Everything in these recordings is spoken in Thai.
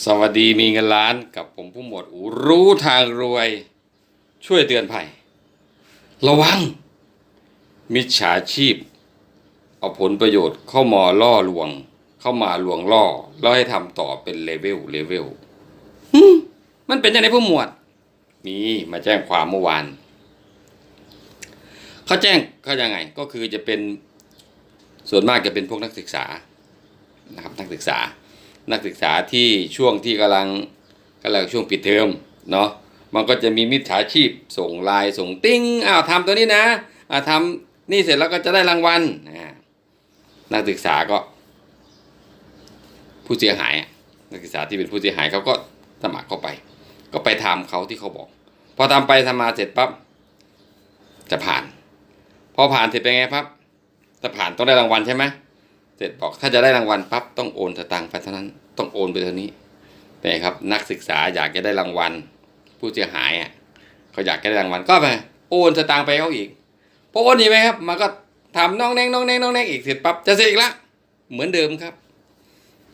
สวัสดีมีเงินล้านกับผมผู้หมวดอูรู้ทางรวย ช่วยเตือนภัย ระวัง มิจฉาชีพ เอาผลประโยชน์เข้ามาล่อลวง เข้ามาลวงล่อ แล้วให้ทำต่อเป็นเลเวลเลเวลมันเป็นยังไงผู้หมวด มีมาแจ้งความเมื่อวานเขาแจ้งเขายังไง ก็คือจะเป็นส่วนมากจะเป็นพวกนักศึกษานะครับนักศึกษา นักศึกษาที่ช่วงที่กำลังกำลังช่วงปิดเทอมเนาะมันก็จะมีมิจฉาชีพส่งไลน์ส่งติ้งอ้าวทำตัวนี้นะอ่าทำนี่เสร็จแล้วก็จะได้รางวัลนักศึกษาก็ ผู้เสียหายนักศึกษาที่เป็นผู้เสียหายเขาก็สมัครเข้าไป ก็ไปทำเขาที่เขาบอก พอทำไปทำมาเสร็จปั๊บจะผ่าน พอผ่านเสร็จเป็นไงครับถ้าผ่านต้องได้รางวัลใช่ไหม ร็จบอกถ้าจะได้รางวัลปั๊บต้องโอนสตางค์ไปเท่านั้นต้องโอนไปเท่านี้แต่ครับนักศึกษาอยากจะได้รางวัล ผู้เสียหายอะเขาอยากจะได้รางวัลก็ไปโอนสตางค์ไปเขาอีกพอโอนอีกไหมครับ มันก็ทำน้องแนงน้องแนงน้องแนงอีกเสร็จปั๊บจะเสร็จอีกละเหมือนเดิมครับ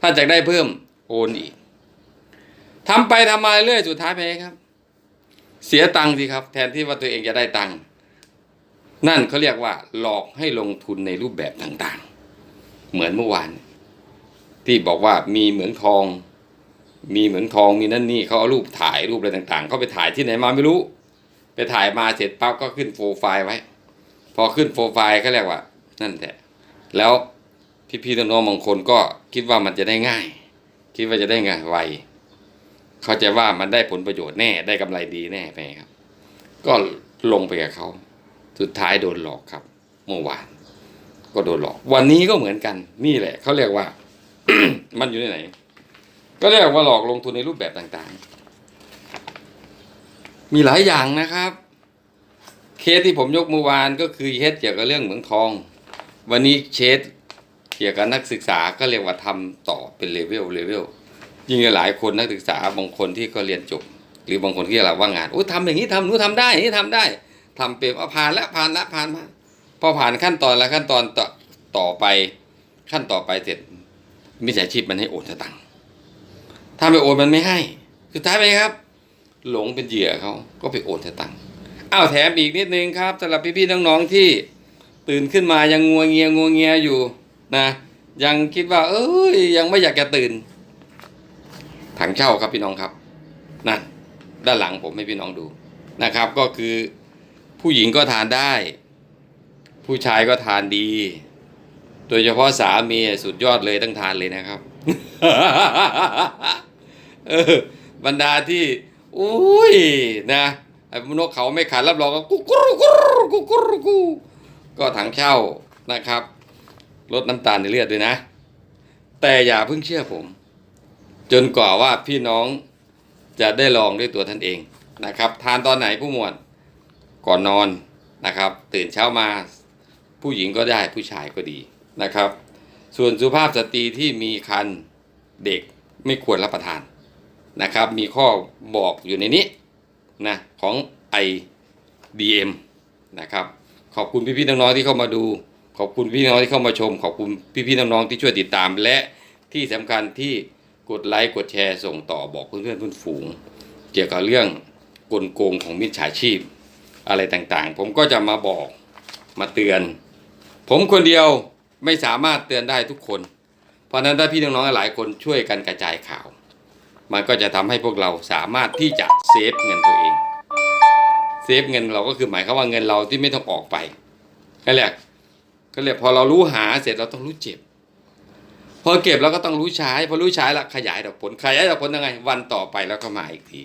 ถ้าจะได้เพิ่มโอนอีกทำไปทำมาเรื่อยสุดท้ายไปครับ เสียตังค์สิครับ แทนที่ว่าตัวเองจะได้ตังค์นั่นเขาเรียกว่าหลอกให้ลงทุนในรูปแบบต่างๆ เหมือนเมื่อวาน ที่บอกว่ามีเหมืองทอง มีเหมืองทองมีนั่นนี่เขาเอารูปถ่ายรูปอะไรต่าง ๆ เขาไปถ่ายที่ไหนมาไม่รู้ ไปถ่ายมาเสร็จปั๊บก็ขึ้นโปรไฟล์ไว้ พอขึ้นโปรไฟล์เขาเรียกว่า นั่นแหละแล้วพี่ๆน้องๆบางคนก็คิดว่ามันจะได้ง่าย คิดว่าจะได้ง่ายไวเขาจะว่ามันได้ผลประโยชน์แน่ได้กำไรดีแน่ไปครับ ก็ลงไปกับเขา สุดท้ายโดนหลอกครับ เมื่อวาน ก็โดนหลอก วันนี้ก็เหมือนกัน นี่แหละเขาเรียกว่า มันอยู่ที่ไหน ก็เรียกว่าหลอกลงทุนในรูปแบบต่างๆ มีหลายอย่างนะครับ เคสที่ผมยกเมื่อวานก็คือเคสเกี่ยวกับเรื่องเหมืองทอง วันนี้เคสเกี่ยวกับนักศึกษาก็เรียกว่าทำต่อเป็นเลเวลเลเวลยิ่งหลายคนนักศึกษาบางคนที่ก็เรียนจบ หรือบางคนที่เราว่างงานโอ้ทำอย่างนี้ทำนู้นทำได้อย่างนี้ทำได้ทำเป็นเอาผ่านแล้วผ่านแล้วผ่านมา พอผ่านขั้นตอนแล้วขั้นตอนต่อต่อไปขั้นต่อไปเสร็จมิจฉาชีพมันให้โอนสตังค์ถ้าไม่โอนมันไม่ให้สุดท้ายไปครับ หลงเป็นเหยื่อเขาก็ไปโอนสตังค์อ้าวแถมอีกนิดนึงครับสำหรับพี่ๆน้องๆที่ตื่นขึ้นมายังงัวเงียงัวเงียอยู่นะ ยังคิดว่า เอ้ยยังไม่อยากจะตื่น ถังเช่าครับพี่น้องครับนั่นด้านหลังผมให้พี่น้องดูนะครับ ก็คือผู้หญิงก็ทานได้ ผู้ชายก็ทานดี โดยเฉพาะสามีสุดยอดเลยต้องทานเลยนะครับเออบรรดาที่อุ้ยนะไอ้นกเขาไม่ขันรับรองก็กุ๊กกุ๊กกุกกุกกุกกุก็ถังเช่านะครับ ลดน้ำตาลในเลือดด้วยนะ แต่อย่าเพิ่งเชื่อผม จนกว่าว่าพี่น้องจะได้ลองด้วยตัวท่านเองนะครับ ทานตอนไหนผู้หมวดก่อนนอนนะครับ ตื่นเช้ามา ผู้หญิงก็ได้ผู้ชายก็ดีนะครับ ส่วนสุภาพสตรีที่มีคันเด็กไม่ควรรับประทานนะครับ มีข้อบอกอยู่ในนี้นะของ IDM นะครับ ขอบคุณพี่ๆน้องๆที่เข้ามาดู ขอบคุณพี่น้องที่เข้ามาชม ขอบคุณพี่ๆน้องๆที่ช่วยติดตามและที่สำคัญที่กดไลค์กดแชร์ส่งต่อบอกเพื่อนๆเพื่อนฝูง เกี่ยวกับเรื่องกลโกงของมิจฉาชีพ อะไรต่างๆ ผมก็จะมาบอกมาเตือน ผมคนเดียวไม่สามารถเตือนได้ทุกคน เพราะนั้นถ้าพี่น้องๆหลายคนช่วยกันกระจายข่าว มันก็จะทำให้พวกเราสามารถที่จะเซฟเงินตัวเอง เซฟเงินเราก็คือหมายความว่าเงินเราที่ไม่ต้องออกไปก็เรียกก็เรียกพอเรารู้หาเสร็จเราต้องรู้เจ็บ พอเก็บเราก็ต้องรู้ใช้พอรู้ใช้แล้วขยายดอกผลขยายดอกผลยังไง วันต่อไปแล้วก็มาอีกที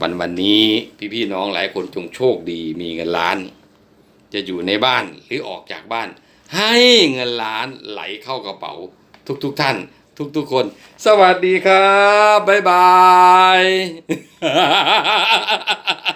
วันวันนี้พี่ๆน้องหลายคนจงโชคดีมีเงินล้าน จะอยู่ในบ้านหรือออกจากบ้าน ให้เงินล้านไหลเข้ากระเป๋า ทุกๆทท่าน ทุกๆคน สวัสดีครับ บ๊ายบาย